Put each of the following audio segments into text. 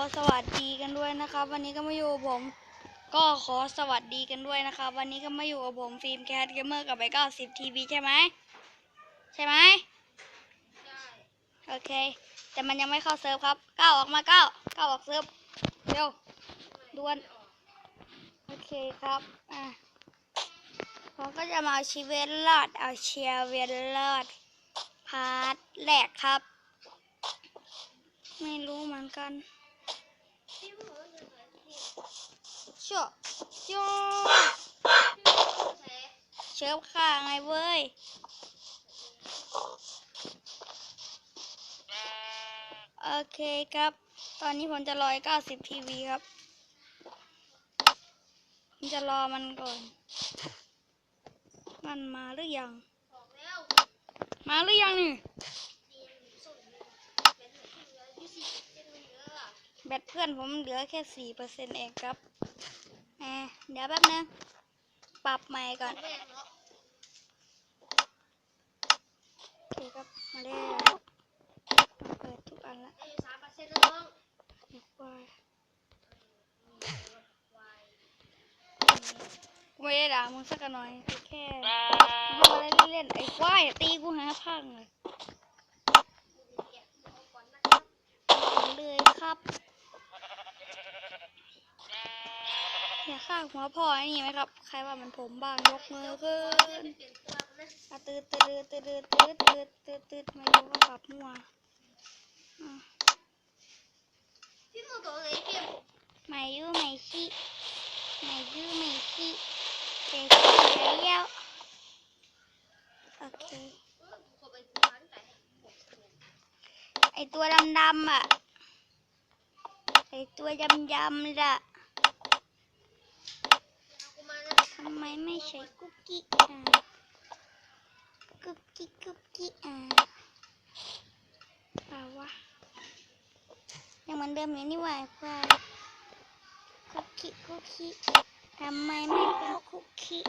สวัสดีกันด้วยนะครับ วันนี้ก็มาอยู่กับผม ก็ขอสวัสดีกันด้วยนะครับ วันนี้ก็มาอยู่กับผมฟิล์มแคทเกมเมอร์กับไอ้เก้าสิบทีวีใช่ไหมใช่ไหมโอเค แต่มันยังไม่เข้าเซิร์ฟครับก้าวออกมาก้าวก้าวออกเซิร์ฟเร็วด่วนโอเคครับอะผมก็จะมาเอาชีวิตรอดเอาเชียร์เวนรอดพาร์ทแรกครับ ไม่รู้เหมือนกัน ชื่อเชื่อเชิฟข้าไงเว้ยโอเคครับ ตอนนี้ผมจะรอ90ทีวีครับผมจะรอมันก่อน มันมาหรือยัง มาหรือยังนี่ แบตเพื่อนผมเหลือแค่สี่เปอร์เซ็นต์เองครับ เดี๋ยวแป๊บนึง ปรับใหม่ก่อนโอเคครับ มาได้แล้วเปิดทุกอันละเด็กวายไม่ได้ด่ามึงสักหน่อย แค่มาเล่นเล่นๆไอ้ควายตีกูหาพังเลยเลยครับ อย่าฆ่าหัวพ่อไอ้นี่ไหมครับ ใครว่ามันผมบ้างยกมือขึ้นอะตืดตืดตืดตืดตืดตืดตืดตืดไม่รู้ว่าปรับมั่วอะไม่ยูไม่ขี้ไม่ยูไม่ขี้เจ๊ขี้แล้วโอเคไอตัวดำๆอะไอตัวดำๆล่ะ ทำไมไม่ใช้คุกกี้อะคุกกี้คุกกี้อะเปล่าวะยังเหมือนเดิมอยู่นี่หว่าควายคุกกี้คุกกี้ทำไมไม่เป็นคุกกี้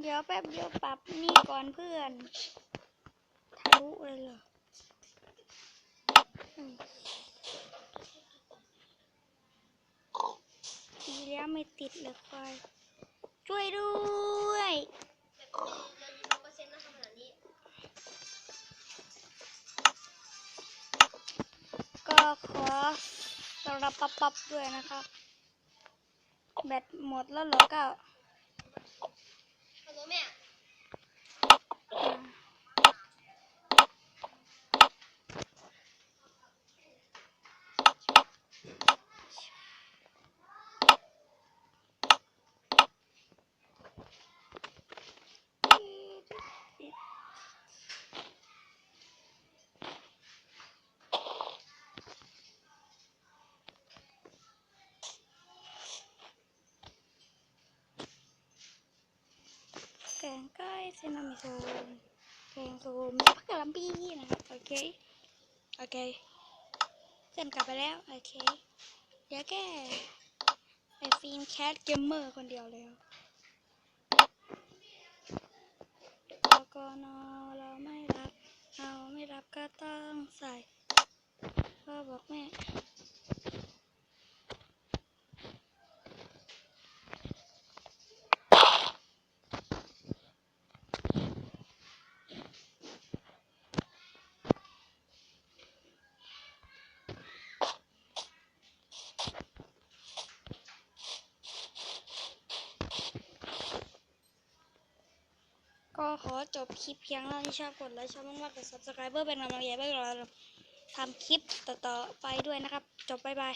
เดี๋ยวแป๊บเดียวปรับนี่ก่อนเพื่อนทะลุเลยเหรออืม ทีแล้ว ไม่ติดเลยควายช่วยด้วยก็ขอสำหรับปับปับด้วยนะครับ แบตหมดแล้วเหรอก้าอ่าแกงไก่เซนามิโซนแกงโซม พักกะหล่ำปีนะครับโอเคโอเคเพื่อนกลับไปแล้ว โอเค เดี๋ยวแกไอฟิล์มแคทเกมเมอร์คนเดียวแล้วแล้วก็นอเราไม่รับ เอาไม่รับก็ต้องใส่พ่อบอกแม่ ขอจบคลิปเพียงเท่านี้ชอบกดไลค์ชอบมากๆกด subscribe เพื่อเป็นกำลังใจให้เราทำคลิปต่อๆไปด้วยนะครับ จบบ๊ายบาย